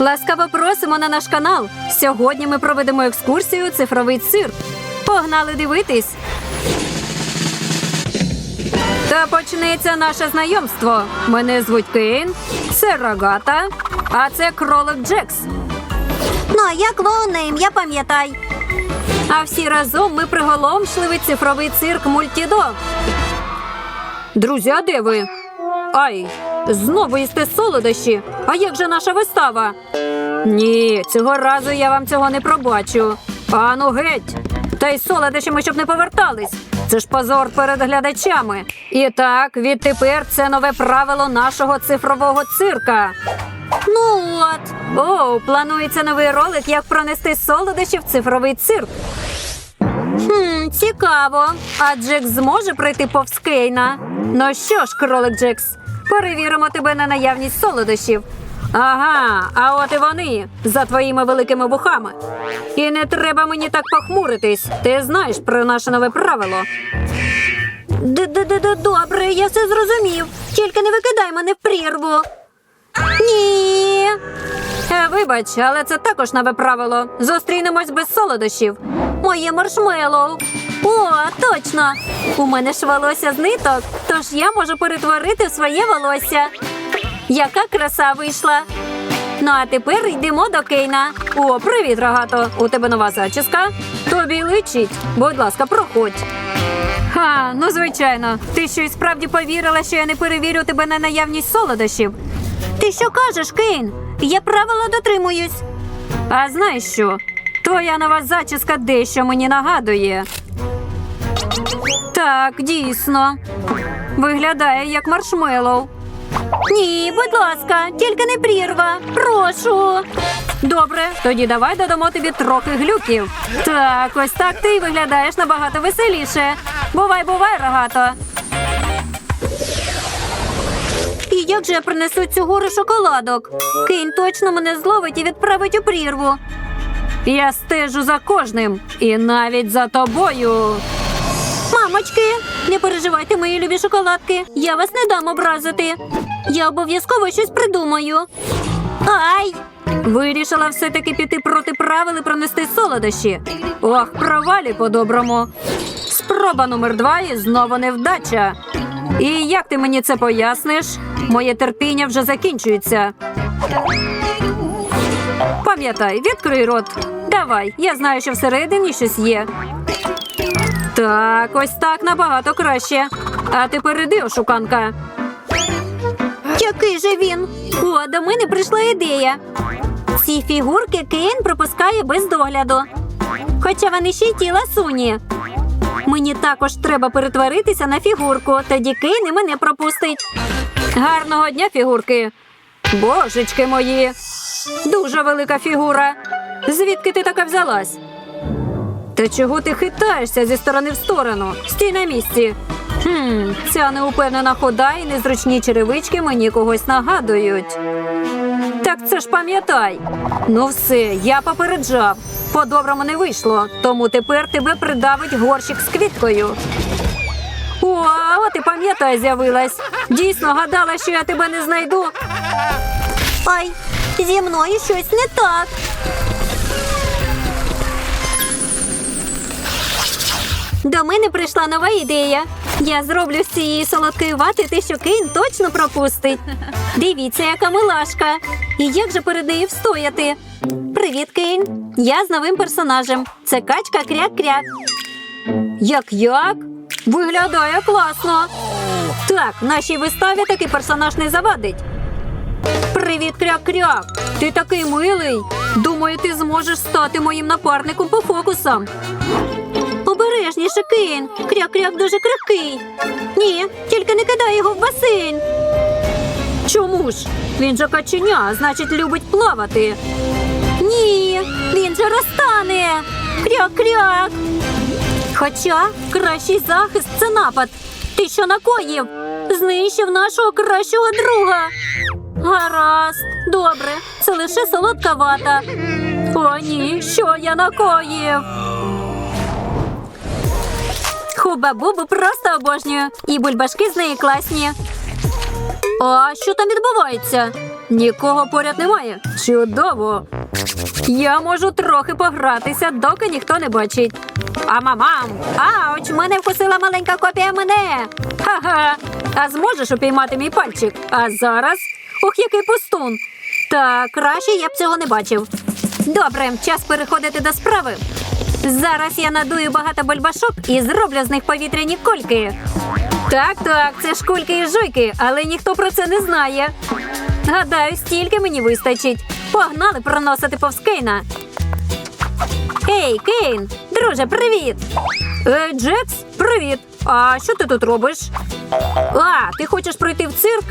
Ласкаво просимо на наш канал. Сьогодні ми проведемо екскурсію цифровий цирк. Погнали дивитись. Та почнеться наше знайомство. Мене звуть Кейн, це Рогата, а це кролик Джекс. Ну, а я клоун на ім'я пам'ятай. А всі разом ми приголомшливий цифровий цирк Мультідо. Друзі, а де ви? Ай, знову їсте солодощі. А як же наша вистава? Ні, цього разу я вам цього не пробачу. Ану геть. Та й солодощами, щоб не повертались. Це ж позор перед глядачами. І так, відтепер це нове правило нашого цифрового цирка. Ну от. О, планується новий ролик, як пронести солодощі в цифровий цирк. Хм, цікаво. А Джекс зможе пройти повз Кейна? Ну що ж, кролик Джекс, перевіримо тебе на наявність солодощів. Ага, а от і вони за твоїми великими вухами. І не треба мені так похмуритись. Ти знаєш про наше нове правило. Добре, я все зрозумів. Тільки не викидай мене в прірву. Ні. Е, вибач, але це також нове правило. Зустрінемось без солодощів. Моє маршмеллоу. О, точно. У мене ж волосся з ниток, тож я можу перетворити своє волосся. Яка краса вийшла. Ну а тепер йдемо до Кейна. О, привіт, рогато. У тебе нова зачіска? Тобі личить. Будь ласка, проходь. Ха, ну звичайно. Ти що і справді повірила, що я не перевірю тебе на наявність солодощів. Ти що кажеш, Кейн? Я правила дотримуюсь. А знаєш що? Твоя нова зачіска дещо мені нагадує. Так, дійсно. Виглядає як маршмеллоу. Ні, будь ласка, тільки не прірва. Прошу. Добре, тоді давай додамо тобі трохи глюків. Так, ось так ти виглядаєш набагато веселіше. Бувай, бувай, рогато. І як же я принесу цю гору шоколадок? Кейн точно мене зловить і відправить у прірву. Я стежу за кожним і навіть за тобою. Мамочки, не переживайте, мої любі шоколадки. Я вас не дам образити. Я обов'язково щось придумаю. Ай! Вирішила все-таки піти проти правил і пронести солодощі. Ох, провалі по-доброму. Спроба номер два і знову невдача. І як ти мені це поясниш? Моє терпіння вже закінчується. Пам'ятай, відкрий рот. Давай, я знаю, що всередині щось є. Так, ось так набагато краще. А тепер іди, ошуканка. Який же він? О, до мене прийшла ідея. Ці фігурки Кейн пропускає без догляду. Хоча вони ще й тіла суні. Мені також треба перетворитися на фігурку, тоді Кейн і мене пропустить. Гарного дня, фігурки. Божечки мої. Дуже велика фігура. Звідки ти така взялась? Та чого ти хитаєшся зі сторони в сторону? Стій на місці. Хм, ця неупевнена хода і незручні черевички мені когось нагадують. Так це ж пам'ятай. Ну все, я попереджав. По-доброму не вийшло, тому тепер тебе придавить горщик з квіткою. О, а от і пам'ятай з'явилась. Дійсно гадала, що я тебе не знайду. Ай, зі мною щось не так. До мене прийшла нова ідея. Я зроблю з цієї солодкої вати те, що Кейн точно пропустить. Дивіться, яка милашка. І як же перед нею встояти? Привіт, Кейн. Я з новим персонажем. Це качка кряк-кряк. Як як? Виглядає класно. Так, нашій виставі такий персонаж не завадить. Привіт, кряк-кряк! Ти такий милий. Думаю, ти зможеш стати моїм напарником по фокусам. Обережніше, Кейн. Кряк-кряк дуже крихкий. Ні, тільки не кидай його в басейн. Чому ж? Він же каченя, значить, любить плавати. Ні, він же розтане. Кряк-кряк. Хоча кращий захист це напад. Ти що накоїв? Знищив нашого кращого друга. Гаразд, добре, це лише солодка вата. О, ні, що я накоїв? Хуба-бубу просто обожнюю. І бульбашки з неї класні. А що там відбувається? Нікого поряд немає. Чудово. Я можу трохи погратися, доки ніхто не бачить. А мамам! Ауч, мене вкусила маленька копія мене. Ха-ха. А зможеш упіймати мій пальчик? А зараз. Ох, який пустун. Так, краще я б цього не бачив. Добре, час переходити до справи. Зараз я надую багато бульбашок і зроблю з них повітряні кульки. Так, так, це ж кульки і жуйки, але ніхто про це не знає. Гадаю, стільки мені вистачить. Погнали проносити повз Кейна. Ей, Кейн, друже, привіт! Ей, Джекс, привіт! А що ти тут робиш? А, ти хочеш пройти в цирк?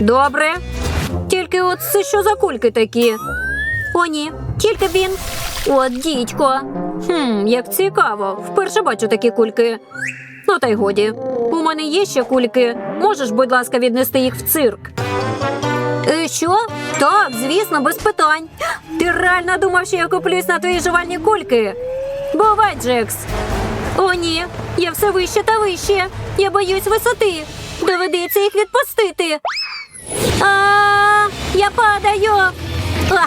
Добре. Тільки от це що за кульки такі? О, ні, тільки він. От дідько. Хм, як цікаво. Вперше бачу такі кульки. Ну та й годі. У мене є ще кульки. Можеш, будь ласка, віднести їх в цирк. Е, що? Так, звісно, без питань. Ти реально думав, що я куплюсь на твої жувальні кульки? Бувай, Джекс. О, ні, я все вище та вище. Я боюсь висоти. Доведеться їх відпустити. А, я падаю. А,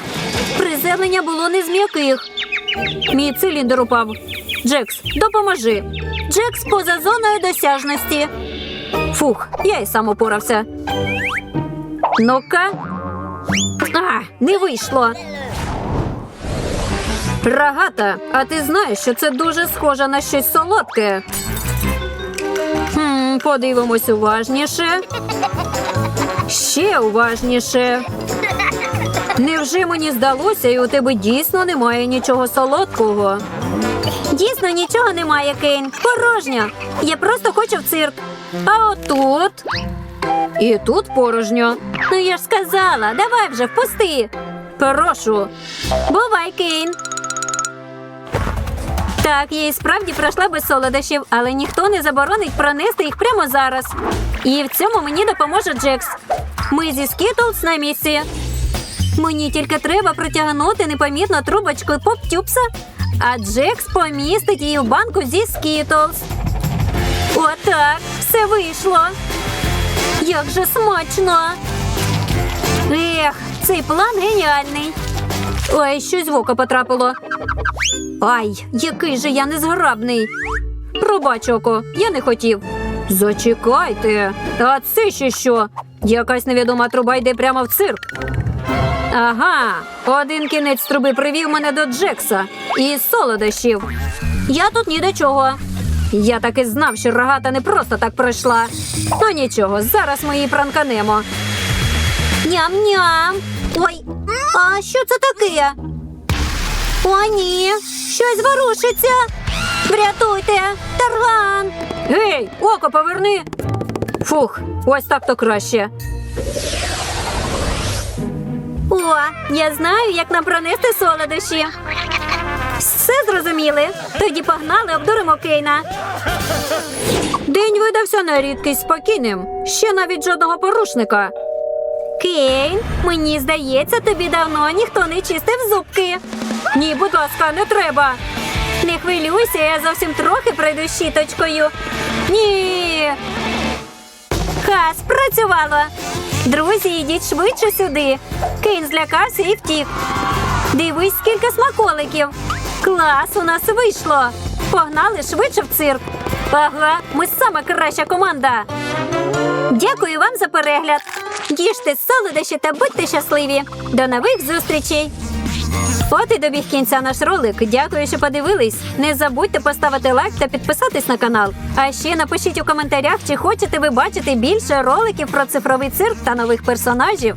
приземлення було не з м'яких. Мій циліндр упав. Джекс, допоможи. Джекс поза зоною досяжності. Фух, я й сам упорався. Ну-ка. А, не вийшло. Рогата, а ти знаєш, що це дуже схоже на щось солодке. Хм, подивимось уважніше. Ще уважніше. Невже мені здалося, і у тебе дійсно немає нічого солодкого? Дійсно, нічого немає, Кейн. Порожньо. Я просто хочу в цирк. А отут. І тут порожньо. Ну я ж сказала, давай вже впусти. Прошу. Бувай, Кейн. Так, я і справді пройшла без солодощів, але ніхто не заборонить пронести їх прямо зараз. І в цьому мені допоможе Джекс. Ми зі Скітлс на місці. Мені тільки треба протягнути непомітно трубочку поп-тюпса, а Джекс помістить її в банку зі Скітлс. Отак, все вийшло. Як же смачно! Ех, цей план геніальний. Ой, щось в око потрапило. Ай, який же я незграбний. Пробач, око, я не хотів. Зачекайте. А це ще що? Якась невідома труба йде прямо в цирк. Ага, один кінець труби привів мене до Джекса і солодощів. Я тут ні до чого. Я так і знав, що рогата не просто так пройшла. Ну нічого, зараз ми її пранканемо. Ням-ням. Ой, а що це таке? О, ні, щось ворушиться. Врятуйте, тарган. Гей, око поверни. Фух, ось так то краще. О, я знаю, як нам пронести солодощі. Все зрозуміли? Тоді погнали, обдуримо Кейна. День видався на рідкість спокійним. Ще навіть жодного порушника. Кейн, мені здається, тобі давно ніхто не чистив зубки. Ні, будь ласка, не треба. Не хвилюйся, я зовсім трохи пройду щіточкою. Ні. Ха, спрацювало. Друзі, йдіть швидше сюди. Кейн злякався і втік. Дивись, скільки смаколиків. Клас, у нас вийшло. Погнали швидше в цирк. Ага, ми саме краща команда. Дякую вам за перегляд. Їжте солодощі та будьте щасливі. До нових зустрічей. От і добіг кінця наш ролик. Дякую, що подивились. Не забудьте поставити лайк та підписатись на канал. А ще напишіть у коментарях, чи хочете ви бачити більше роликів про цифровий цирк та нових персонажів.